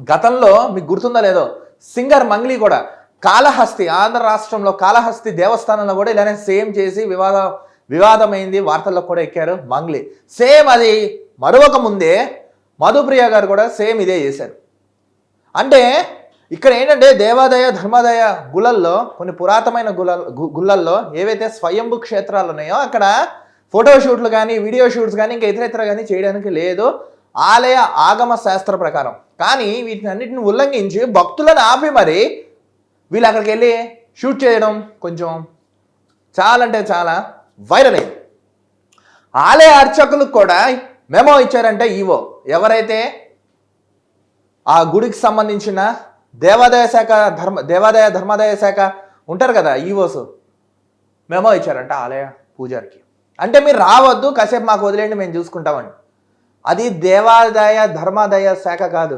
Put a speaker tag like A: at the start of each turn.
A: గతంలో మీకు గుర్తుందో లేదో సింగర్ మంగ్లీ కూడా కాళహస్తి ఆంధ్ర రాష్ట్రంలో కాళహస్తి దేవస్థానంలో కూడా ఇలానే సేమ్ చేసి వివాదం వివాదమైంది వార్తల్లో కూడా ఎక్కారు మంగ్లీ. సేమ్ అది మరొక ముందే మధుప్రియ గారు కూడా సేమ్ ఇదే చేశారు. అంటే ఇక్కడ ఏంటంటే దేవాదాయ ధర్మాదాయ గుళ్ళల్లో కొన్ని పురాతనమైన గుల గు- గుళ్ళల్లో ఏవైతే స్వయంభు క్షేత్రాలు ఉన్నాయో అక్కడ ఫోటో షూట్లు కానీ వీడియో షూట్స్ కానీ ఇంకా ఇతర ఇతర కానీ చేయడానికి లేదు. ఆలయ ఆగమ శాస్త్ర ప్రకారం. కానీ వీటిని అన్నిటిని ఉల్లంఘించి భక్తులను ఆపి మరి వీళ్ళు అక్కడికి వెళ్ళి షూట్ చేయడం కొంచెం చాలా అంటే చాలా వైరల్ అయింది. ఆలయ అర్చకులకు కూడా మెమో ఇచ్చారంటే ఈవో. ఎవరైతే ఆ గుడికి సంబంధించిన దేవాదాయ శాఖ ధర్మ దేవాదాయ ధర్మాదాయ శాఖ ఉంటారు కదా ఈవోస్ మెమో ఇచ్చారంట ఆలయ పూజారికి. అంటే మీరు రావద్దు కాసేపు మాకు వదిలేండి మేము చూసుకుంటామని అది దేవాదాయ ధర్మాదాయ శాఖ కాదు.